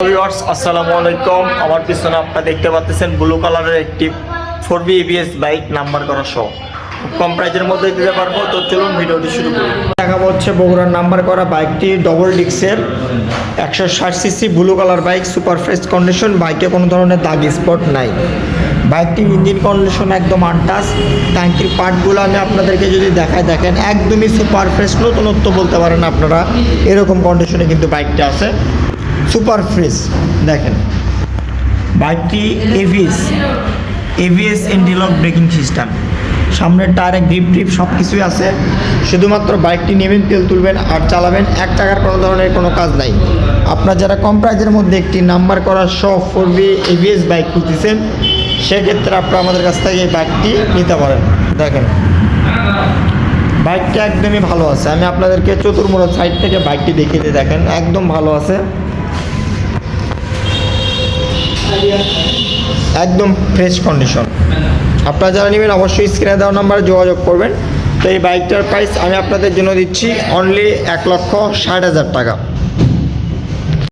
আসসালামু আলাইকুম। আমার পিছনে আপনারা দেখতে পাচ্ছেন ব্লু কালারের একটি four V ABS bike number করা সহ কম প্রাইজের মধ্যে দিতে পারব, তো চলুন ভিডিওটি শুরু করি। দেখাবো হচ্ছে বগুড়ার নাম্বার করা বাইকটি ডবল ডিক্সের একশো ষাট CC blue colour bike super fresh condition বাইকে কোনো ধরনের দাগ স্পট নাই। বাইকটির ইঞ্জিন কন্ডিশন একদম আনটাস ট্যাঙ্কির পার্টগুলো আমি আপনাদেরকে যদি দেখায় দেখেন, একদমই সুপার ফ্রেশ নতুনত্ব বলতে পারেন আপনারা, এরকম কন্ডিশনে কিন্তু বাইকটা আছে। সুপার ফ্রেশ দেখেন। বাইকটি এভিএস এভিএস ইন্টিলক ব্রেকিং সিস্টেম সামনের টায়ারে গ্রিপ ট্রিপ সব কিছুই আছে। শুধুমাত্র বাইকটি নেবেন, তেল তুলবেন আর চালাবেন, এক টাকার কোনো ধরনের কোনো কাজ নাই। আপনার যারা কম প্রাইজের মধ্যে একটি নাম্বার করা সব ফোর বি এভিএস বাইক খুঁজতেছেন, সেক্ষেত্রে আপনারা আমাদের কাছ থেকে এই বাইকটি নিতে পারেন। দেখেন বাইকটা একদমই ভালো আছে। আমি আপনাদেরকে চতুর্মুড়া সাইড থেকে বাইকটি দেখিয়ে দিয়ে দেখেন, একদম ভালো আছে। একদম ফ্রেশ কন্ডিশন আপনারা যারা নেবেন অবশ্যই স্ক্রিনে দেওয়া নাম্বারে যোগাযোগ করবেন। তো এই বাইকটার প্রাইস আমি আপনাদের জন্য দিচ্ছি অনলি এক লক্ষ ষাট হাজার টাকা।